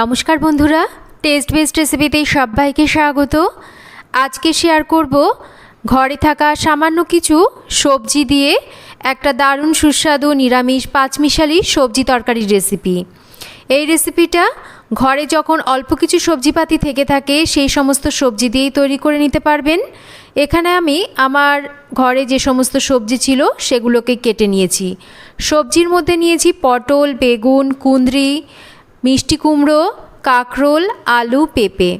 নমস্কার বন্ধুরা test best রেসিপিতে সবাইকে স্বাগত। আজকে শেয়ার করব ঘরে থাকা সামান্য কিছু সবজি দিয়ে একটা দারুণ সুস্বাদু নিরামিষ পাঁচমিশালি সবজি তরকারির রেসিপি এই রেসিপিটা ঘরে যখন অল্প কিছু সবজিপাতি থেকে থাকে, সেই সমস্ত সবজি দিয়েই তৈরি করে নিতে পারবেন। এখানে আমি আমার ঘরে যে সমস্ত সবজি ছিল, সেগুলোকে কেটে নিয়েছি। সবজির মধ্যে নিয়েছি পটল, বেগুন, কুঁদরি মিষ্টি কুমড়ো, কাঁকরোল, আলু, পেঁপে।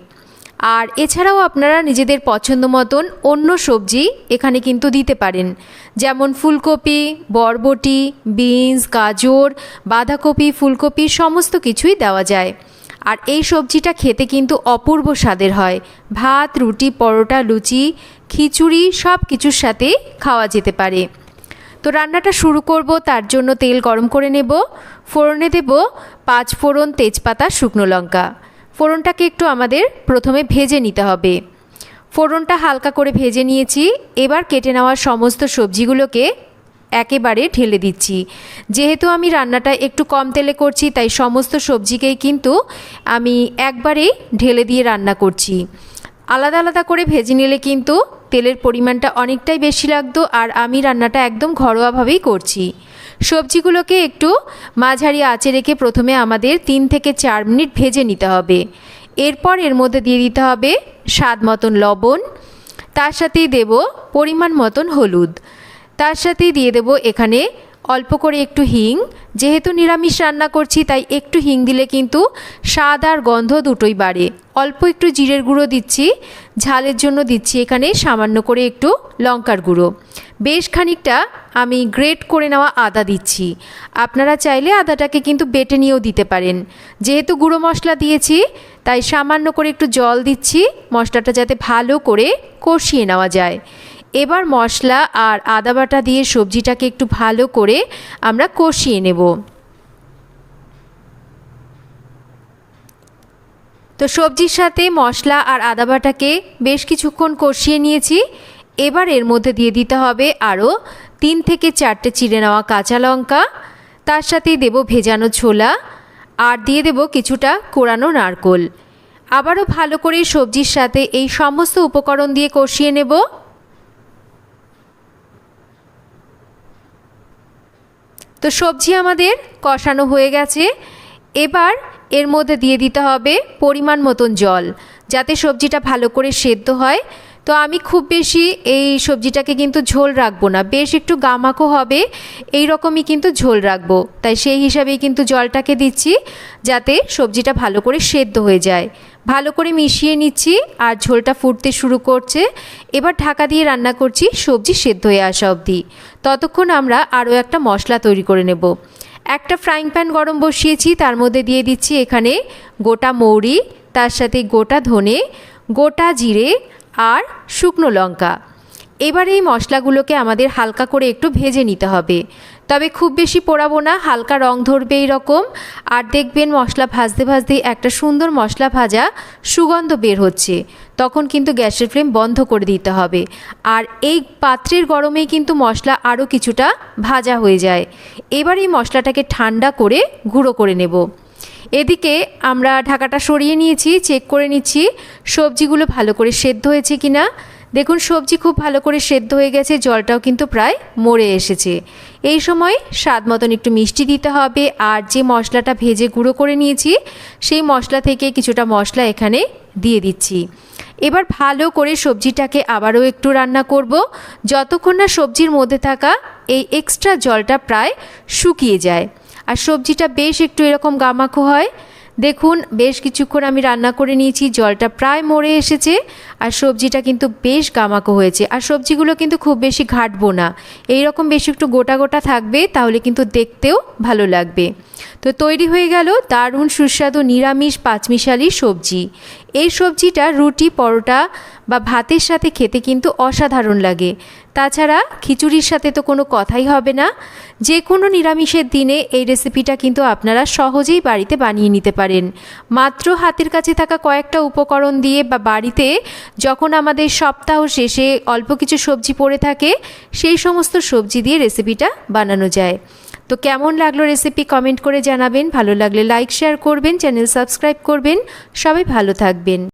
আর এছাড়াও আপনারা নিজেদের পছন্দ মতন অন্য সবজি এখানে কিন্তু দিতে পারেন। যেমন ফুলকপি, বরবটি, বিনস, গাজর, বাঁধাকপি, ফুলকপি সমস্ত কিছুই দেওয়া যায়। আর এই সবজিটা খেতে কিন্তু অপূর্ব স্বাদের হয়। ভাত, রুটি, পরোটা, লুচি, খিচুড়ি সব কিছুর সাথে খাওয়া যেতে পারে। তো রান্নাটা শুরু করব, তার জন্য তেল গরম করে নেব। ফোড়নে দেব পাঁচ ফোড়ন তেজপাতা, শুকনো লঙ্কা। ফোড়নটাকে একটু আমাদের প্রথমে ভেজে নিতে হবে। ফোড়নটা হালকা করে ভেজে নিয়েছি। এবার কেটে নেওয়া সমস্ত সবজিগুলোকে একেবারে ঢেলে দিচ্ছি। যেহেতু আমি রান্নাটা একটু কম তেলে করছি, তাই সমস্ত সবজিকেই কিন্তু আমি একবারেই ঢেলে দিয়ে রান্না করছি। আলাদা আলাদা করে ভেজে নিলে কিন্তু তেলের পরিমাণটা অনেকটাই বেশি লাগতো আর আমি রান্নাটা একদম ঘরোয়াভাবেই করছি। সবজিগুলোকে একটু মাঝারি আঁচে রেখে প্রথমে আমাদের তিন থেকে চার মিনিট ভেজে নিতে হবে। এরপর এর মধ্যে দিয়ে দিতে হবে স্বাদ মতন লবণ, তার সাথেই দেব পরিমাণ মতন হলুদ, তার সাথেই দিয়ে দেব এখানে অল্প করে একটু হিং। যেহেতু নিরামিষ রান্না করছি, তাই একটু হিং দিলে কিন্তু স্বাদ আর গন্ধ দুটোই বাড়ে। অল্প একটু জিরের গুঁড়ো দিচ্ছি। ঝালের জন্য দিচ্ছি এখানে সামান্য করে একটু লঙ্কার গুঁড়ো। বেশ খানিকটা আমি গ্রেট করে নেওয়া আদা দিচ্ছি। আপনারা চাইলে আদাটাকে কিন্তু বেটে নিয়েও দিতে পারেন। যেহেতু গুঁড়ো মশলা দিয়েছি, তাই সামান্য করে একটু জল দিচ্ছি। মশলাটা যাতে ভালো করে কষিয়ে নেওয়া যায়। এবার মশলা আর আদা বাটা দিয়ে সবজিটাকে একটু ভালো করে আমরা কষিয়ে নেব। তো সবজির সাথে মশলা আর আদা বাটাকে বেশ কিছুক্ষণ কষিয়ে নিয়েছি। এবার এর মধ্যে দিয়ে দিতে হবে আরও তিন থেকে চারটে চিড়ে নেওয়া কাঁচা লঙ্কা, তার সাথেই দেব ভেজানো ছোলা আর দিয়ে দেব কিছুটা কোরানো নারকোল। আবারও ভালো করে সবজির সাথে এই সমস্ত উপকরণ দিয়ে কষিয়ে নেব। তো সবজি আমাদের কষানো হয়ে গেছে। এবার এর মধ্যে দিয়ে দিতে হবে পরিমাণ মতন জল, যাতে সবজিটা ভালো করে সেদ্ধ হয়। তো আমি খুব বেশি এই সবজিটাকে কিন্তু ঝোল রাখব না, বেশ একটু গামাকো হবে, এই রকমই কিন্তু ঝোল রাখব। তাই সেই হিসাবেই কিন্তু জলটাকে দিচ্ছি, যাতে সবজিটা ভালো করে সেদ্ধ হয়ে যায়। ভালো করে মিশিয়ে নিচ্ছি আর ঝোলটা ফুটতে শুরু করছে। এবার ঢাকা দিয়ে রান্না করছি সবজি সেদ্ধ হয়ে আসা অবধি। ততক্ষণ আমরা আরও একটা মশলা তৈরি করে নেব। একটা ফ্রাইং প্যান গরম বসিয়েছি, তার মধ্যে দিয়ে দিচ্ছি এখানে গোটা মৌরি, তার সাথে গোটা ধনে, গোটা জিরে আর শুকনো লঙ্কা। এবার এই মশলাগুলোকে আমাদের হালকা করে একটু ভেজে নিতে হবে। তবে খুব বেশি পোড়াবো না, হালকা রং ধরবে এইরকম। আর দেখবেন মশলা ভাজতে ভাজতে একটা সুন্দর মশলা ভাজা সুগন্ধ বের হচ্ছে। তখন কিন্তু গ্যাসের ফ্লেম বন্ধ করে দিতে হবে। আর এই পাত্রের গরমেই কিন্তু মশলা আরও কিছুটা ভাজা হয়ে যায়। এবার এই মশলাটাকে ঠান্ডা করে গুঁড়ো করে নেব। এদিকে আমরা ঢাকাটা সরিয়ে নিয়েছি চেক করে নিচ্ছি সবজিগুলো ভালো করে সেদ্ধ হয়েছে কি না দেখুন সবজি খুব ভালো করে সেদ্ধ হয়ে গেছে, জলটাও কিন্তু প্রায় মরে এসেছে। এই সময় স্বাদ মতন একটু মিষ্টি দিতে হবে। আর যে মশলাটা ভেজে গুঁড়ো করে নিয়েছি, সেই মশলা থেকে কিছুটা মশলা এখানে দিয়ে দিচ্ছি। এবার ভালো করে সবজিটাকে আবারও একটু রান্না করব। যতক্ষণ না সবজির মধ্যে থাকা এই এক্সট্রা জলটা প্রায় শুকিয়ে যায়। আর সবজিটা বেশ একটু এরকম গামাখো হয়। দেখুন, বেশ কিছুক্ষণ আমি রান্না করে নিয়েছি, জলটা প্রায় মরে এসেছে, আর সবজিটা কিন্তু বেশ গামাকো হয়েছে, আর সবজিগুলো কিন্তু খুব বেশি ঘাটবো না। এই রকম বেশি একটু গোটা গোটা থাকবে, তাহলে কিন্তু দেখতেও ভালো লাগবে। তো তৈরি হয়ে গেল দারুণ সুস্বাদু নিরামিষ পাঁচমিশালি সবজি। এই সবজিটা রুটি, পরোটা বা ভাতের সাথে খেতে কিন্তু অসাধারণ লাগে। তাছাড়া খিচুড়ির সাথে তো কোনো কথাই হবে না। যে কোনো নিরামিষের দিনে এই রেসিপিটা কিন্তু আপনারা সহজেই বাড়িতে বানিয়ে নিতে পারেন। মাত্র হাতের কাছে থাকা কয়েকটা উপকরণ দিয়ে বা বাড়িতে যখন আমাদের সপ্তাহ শেষে অল্প কিছু সবজি পড়ে থাকে, সেই সমস্ত সবজি দিয়ে রেসিপিটা বানানো যায়। তো কেমন লাগল রেসিপি কমেন্ট করে জানাবেন। ভালো লাগলে লাইক, শেয়ার করবেন, চ্যানেল সাবস্ক্রাইব করবেন। সবাই ভালো থাকবেন। bin